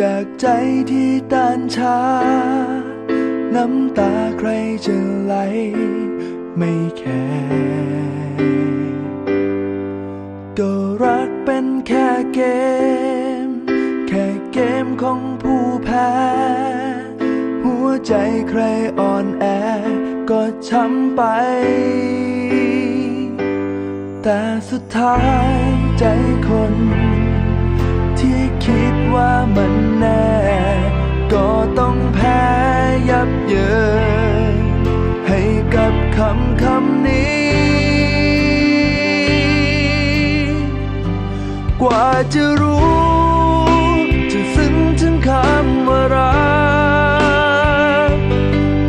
จากใจที่ต้านชา น้ำตาใครจะไหล ไม่แคร์ก็รักเป็นแค่เกม แค่เกมของผู้แพ้ หัวใจใครอ่อนแอ ก็ช้ำไปแต่สุดท้ายใจคน ว่ามันแน่ ก็ต้องแพ้ยับเยินให้กับคำคำนี้ กว่าจะรู้ จะซึ้งถึงคำว่ารัก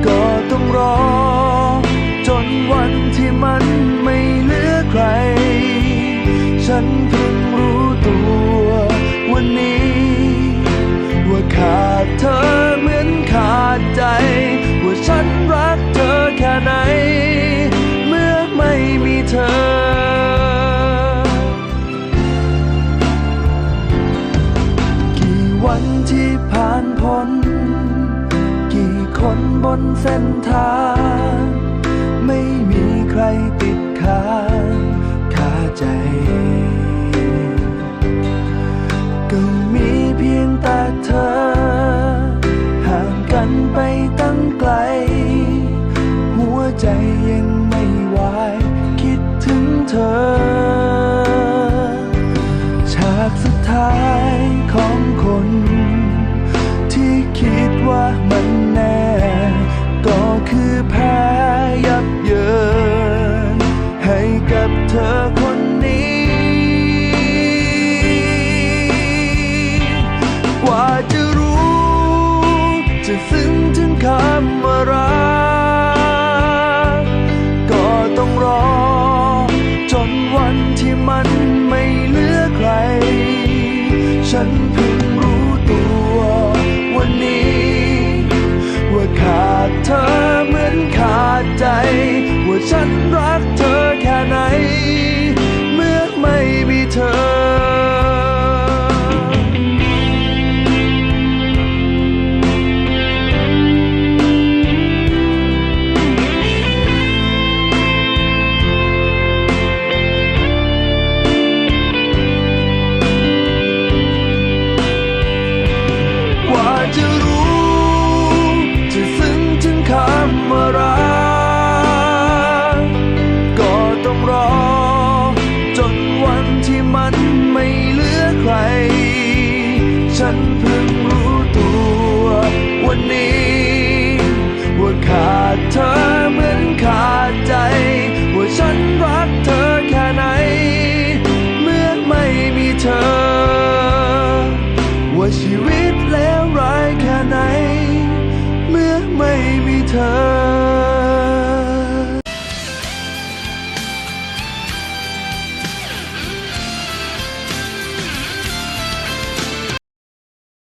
ก็ต้องรอ จนวันที่มันไม่เหลือใคร ฉันเพิ่งรู้ตัว นบนเส้นทาง ไม่มีใครติดค้าง กว่าจะรู้ จะซึ้งถึงคำว่ารัก ก็ต้องรอ จนวันที่มันไม่เหลือใคร ฉัน